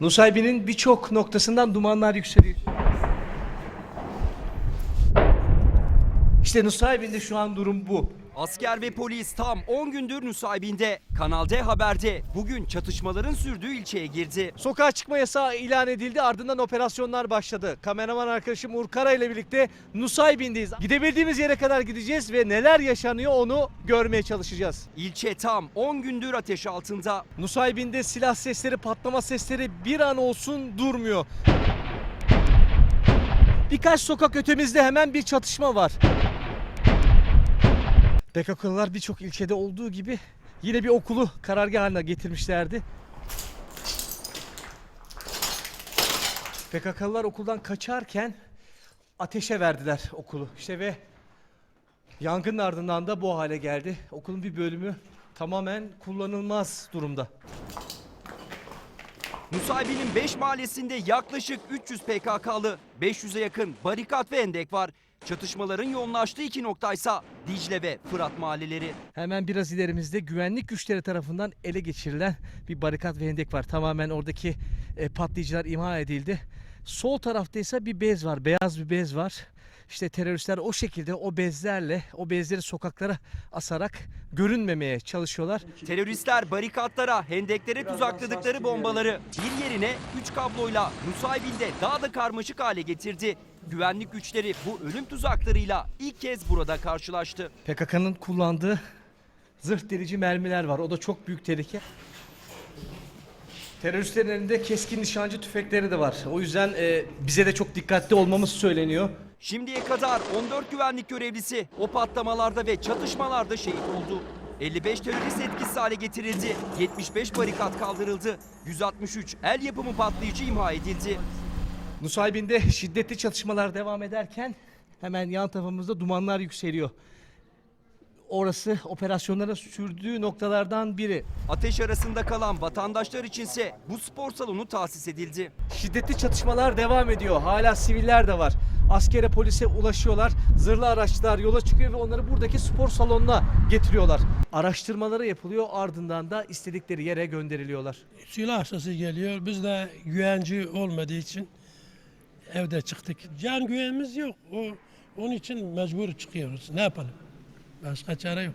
Nusaybin'in birçok noktasından dumanlar yükseliyor. İşte Nusaybin'de şu an durum bu. Asker ve polis tam 10 gündür Nusaybin'de. Kanal D Haber'de bugün çatışmaların sürdüğü ilçeye girdi. Sokağa çıkma yasağı ilan edildi ardından operasyonlar başladı. Kameraman arkadaşım Uğur Kara ile birlikte Nusaybin'deyiz. Gidebildiğimiz yere kadar gideceğiz ve neler yaşanıyor onu görmeye çalışacağız. İlçe tam 10 gündür ateş altında. Nusaybin'de silah sesleri, patlama sesleri bir an olsun durmuyor. Birkaç sokak ötemizde hemen bir çatışma var. PKK'lılar birçok ilçede olduğu gibi yine bir okulu karargah haline getirmişlerdi. PKK'lılar okuldan kaçarken ateşe verdiler okulu. İşte ve yangının ardından da bu hale geldi. Okulun bir bölümü tamamen kullanılmaz durumda. Nusaybin'in 5 mahallesinde yaklaşık 300 PKK'lı, 500'e yakın barikat ve endek var. Çatışmaların yoğunlaştığı iki noktaysa Dicle ve Fırat mahalleleri. Hemen biraz ilerimizde güvenlik güçleri tarafından ele geçirilen bir barikat ve hendek var. Tamamen oradaki e, patlayıcılar imha edildi. Sol tarafta ise bir bez var, beyaz bir bez var. İşte teröristler o şekilde o bezlerle, o bezleri sokaklara asarak görünmemeye çalışıyorlar. Teröristler barikatlara, hendeklere tuzakladıkları bombaları bir yerine 3 kabloyla Nusaybin'de daha da karmaşık hale getirdi. Güvenlik güçleri bu ölüm tuzaklarıyla ilk kez burada karşılaştı. PKK'nın kullandığı zırh delici mermiler var. O da çok büyük tehlike. Teröristlerin elinde keskin nişancı tüfekleri de var. O yüzden e, bize de çok dikkatli olmamız söyleniyor. Şimdiye kadar 14 güvenlik görevlisi o patlamalarda ve çatışmalarda şehit oldu. 55 terörist etkisiz hale getirildi. 75 barikat kaldırıldı. 163 el yapımı patlayıcı imha edildi. Nusaybin'de şiddetli çatışmalar devam ederken hemen yan tarafımızda dumanlar yükseliyor. Orası operasyonların sürdüğü noktalardan biri. Ateş arasında kalan vatandaşlar içinse bu spor salonu tahsis edildi. Şiddetli çatışmalar devam ediyor. Hala siviller de var. Askere polise ulaşıyorlar. Zırhlı araçlar yola çıkıyor ve onları buradaki spor salonuna getiriyorlar. Araştırmaları yapılıyor ardından da istedikleri yere gönderiliyorlar. silah sesi geliyor. Biz de güvenci olmadığı için evde çıktık. Can güvenimiz yok. O onun için mecbur çıkıyoruz. Ne yapalım? Başka çare yok.